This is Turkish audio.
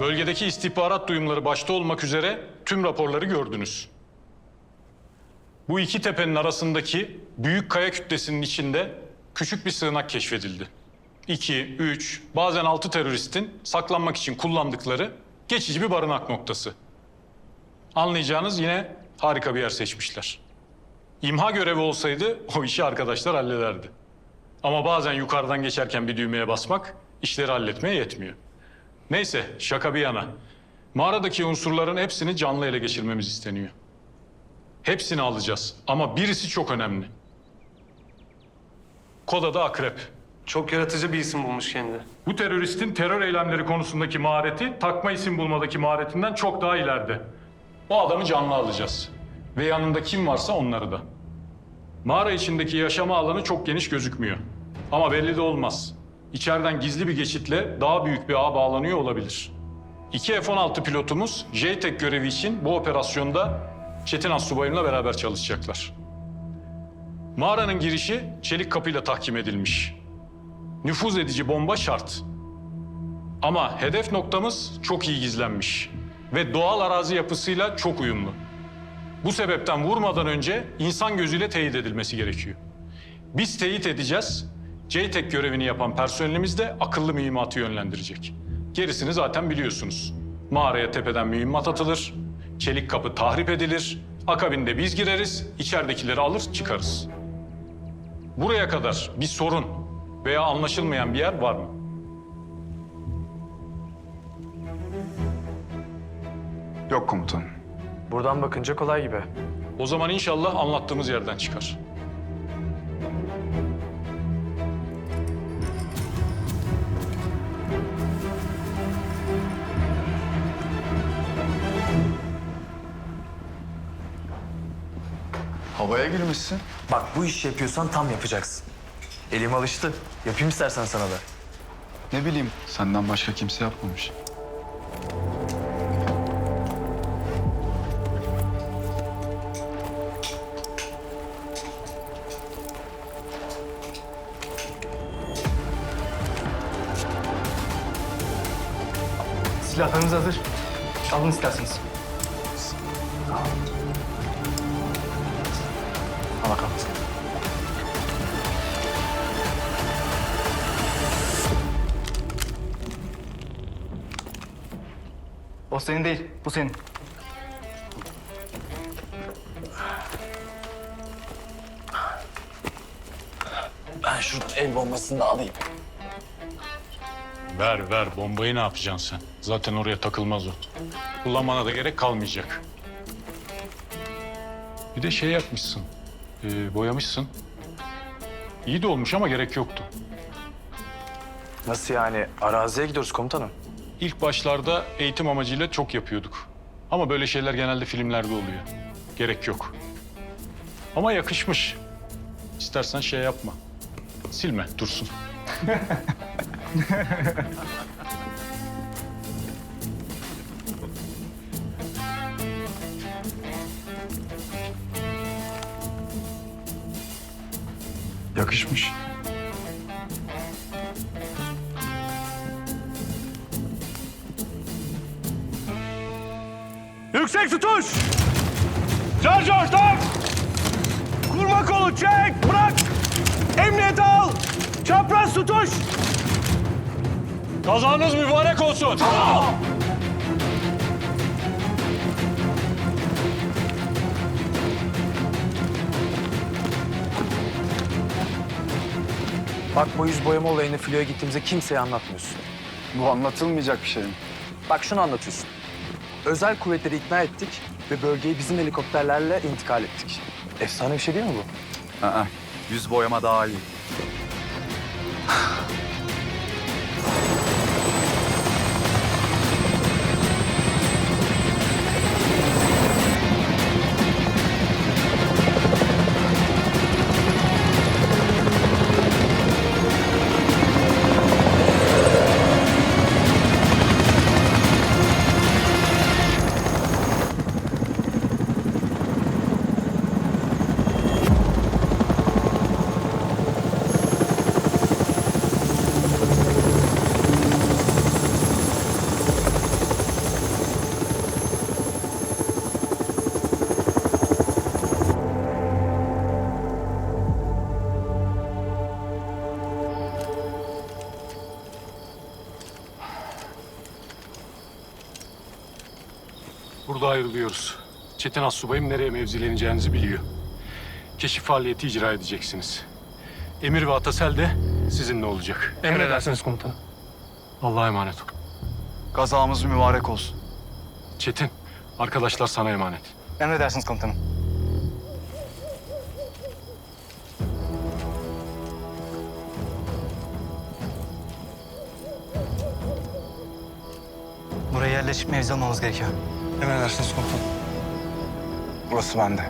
Bölgedeki istihbarat duyumları başta olmak üzere tüm raporları gördünüz. Bu iki tepenin arasındaki büyük kaya kütlesinin içinde küçük bir sığınak keşfedildi. İki, üç, bazen altı teröristin saklanmak için kullandıkları geçici bir barınak noktası. Anlayacağınız yine harika bir yer seçmişler. İmha görevi olsaydı o işi arkadaşlar hallederdi. Ama bazen yukarıdan geçerken bir düğmeye basmak işleri halletmeye yetmiyor. Neyse şaka bir yana. Mağaradaki unsurların hepsini canlı ele geçirmemiz isteniyor. Hepsini alacağız ama birisi çok önemli. Kod adı Akrep. Çok yaratıcı bir isim bulmuş kendi. Bu teröristin terör eylemleri konusundaki mahareti takma isim bulmadaki maharetinden çok daha ileride. O adamı canlı alacağız. Ve yanında kim varsa onları da. Mağara içindeki yaşama alanı çok geniş gözükmüyor. Ama belli de olmaz. İçeriden gizli bir geçitle daha büyük bir ağ bağlanıyor olabilir. İki F-16 pilotumuz JTEC görevi için bu operasyonda Çetin Assubayım'la beraber çalışacaklar. Mağaranın girişi çelik kapıyla tahkim edilmiş. Nüfuz edici bomba şart. Ama hedef noktamız çok iyi gizlenmiş ve doğal arazi yapısıyla çok uyumlu. Bu sebepten vurmadan önce insan gözüyle teyit edilmesi gerekiyor. Biz teyit edeceğiz. JTEC görevini yapan personelimiz de akıllı mühimmatı yönlendirecek. Gerisini zaten biliyorsunuz. Mağaraya tepeden mühimmat atılır, çelik kapı tahrip edilir, akabinde biz gireriz, içeridekileri alır çıkarız. Buraya kadar bir sorun veya anlaşılmayan bir yer var mı? Yok komutanım. Buradan bakınca kolay gibi. O zaman inşallah anlattığımız yerden çıkar. Havaya girmişsin. Bak bu işi yapıyorsan tam yapacaksın. Elim alıştı. Yapayım istersen sana da. Ne bileyim senden başka kimse yapmamış. Silahlarınız hazır. Alın isterseniz. O senin değil, bu senin. Ben şuradan el bombasını da alayım. Ver ver bombayı ne yapacaksın sen? Zaten oraya takılmaz o. Kullanmana da gerek kalmayacak. Bir de şey yapmışsın. e, boyamışsın. İyi de olmuş ama gerek yoktu. Nasıl yani? Araziye gidiyoruz komutanım. İlk başlarda eğitim amacıyla çok yapıyorduk. Ama böyle şeyler genelde filmlerde oluyor. Gerek yok. Ama yakışmış. İstersen şey yapma. Silme, dursun. Yakışmış. Yüksek tutuş! Charge ortak! Kurma kolu çek, bırak! Emniyet al! Çapraz tutuş! Kazanız mübarek olsun. Bak bu yüz boyama olayını filoya gittiğimizde kimseye anlatmıyorsun. Bu anlatılmayacak bir şey mi? Bak şunu anlatıyorsun. Özel kuvvetleri ikna ettik ve bölgeyi bizim helikopterlerle intikal ettik. Efsane bir şey değil mi bu? Aa, yüz boyama daha iyi. Burada ayrılıyoruz. Çetin Assubayım nereye mevzileneceğinizi biliyor. Keşif faaliyeti icra edeceksiniz. Emir ve Atasel de sizinle olacak. Emredersiniz komutanım. Allah'a emanet ol. Kazamız mübarek olsun. Çetin, arkadaşlar sana emanet. Emredersiniz komutanım. Buraya yerleşip mevzi almamız gerekiyor. Emredersiniz komutanım. Burası bende.